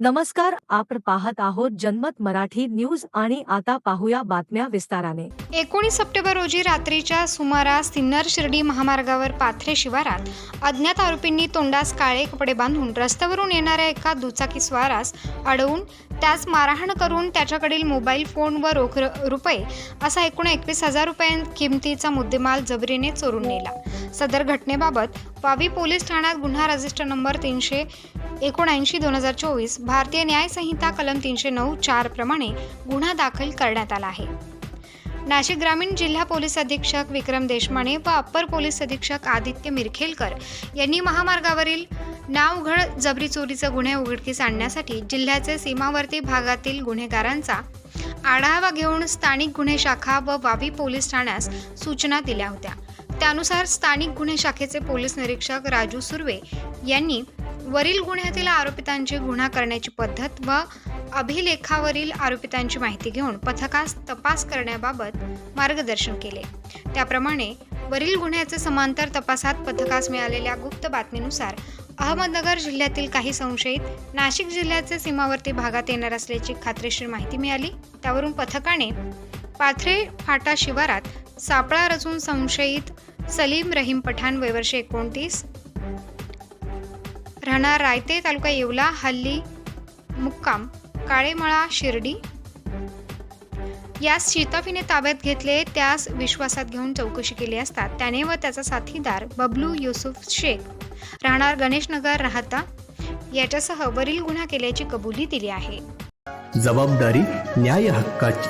नमस्कार आपण पाहत आहोत जनमत मराठी न्यूज आणि आता पाहूया बातम्या विस्ताराने. एकोणीस सप्टेंबर रोजी रात्रीच्या सुमारास सिन्नर शिर्डी महामार्गावर पाथरे शिवारात अज्ञात आरोपींनी तोंडास काळे कपडे बांधून रस्त्यावरून येणाऱ्या एका दुचाकी स्वारास अडवून त्यास मारहाण करून त्याच्याकडील मोबाईल फोन व रोख रुपये असा एकूण एकवीस हजार रुपये किमतीचा मुद्देमाल जबरीने चोरून नेला. सदर घटनेबाबत वावी पोलीस ठाण्यात गुन्हा रजिस्टर नंबर तीनशे एकोणऐंशी दोन हजार चोवीस भारतीय न्यायसंहिता कलम तीनशे नऊ चार प्रमाणे गुन्हा दाखल करण्यात आला आहे. नाशिक ग्रामीण जिल्हा पोलीस अधीक्षक विक्रम देशमाने व अप्पर पोलीस अधीक्षक आदित्य मिरखेलकर यांनी महामार्गावरील नावघड जबरी चोरीचे गुन्हे उघडकीस आणण्यासाठी जिल्ह्याचे सीमावर्ती भागातील गुन्हेगारांचा आढावा घेऊन स्थानिक गुन्हे शाखा व वावी पोलीस ठाण्यास सूचना दिल्या होत्या. त्यानुसार स्थानिक गुन्हे शाखेचे पोलीस निरीक्षक राजू सुर्वे यांनी वरील गुन्ह्यातील आरोपितांची गुन्हा करण्याची पद्धत व अभिलेखावरील आरोपितांची माहिती घेऊन पथकास तपास करण्याबाबत मार्गदर्शन केले. त्याप्रमाणे वरील गुन्ह्याचे समांतर तपासात पथकास मिळालेल्या गुप्त बातमीनुसार अहमदनगर जिल्ह्यातील काही संशयित नाशिक जिल्ह्याचे सीमावर्ती भागात येणार असल्याची खात्रीशीर माहिती मिळाली. त्यावरून पथकाने पाथरे फाटा शिवारात सापळा रचून संशयित सलीम रहीम पठाण वयवर्षे एकोणतीस राहणार रायते तालुका येवला हल्ली मुक्काम काळेमळा शिर्डी यास शिताफीने ताब्यात घेतले त्यास विश्वासात घेऊन चौकशी केली असता त्याने व त्याचा साथीदार बबलू युसुफ शेख राहणार गणेशनगर राहता. याच्यासह वरील गुन्हा केल्याची कबुली दिली आहे. जबाबदारी न्याय हक्काची.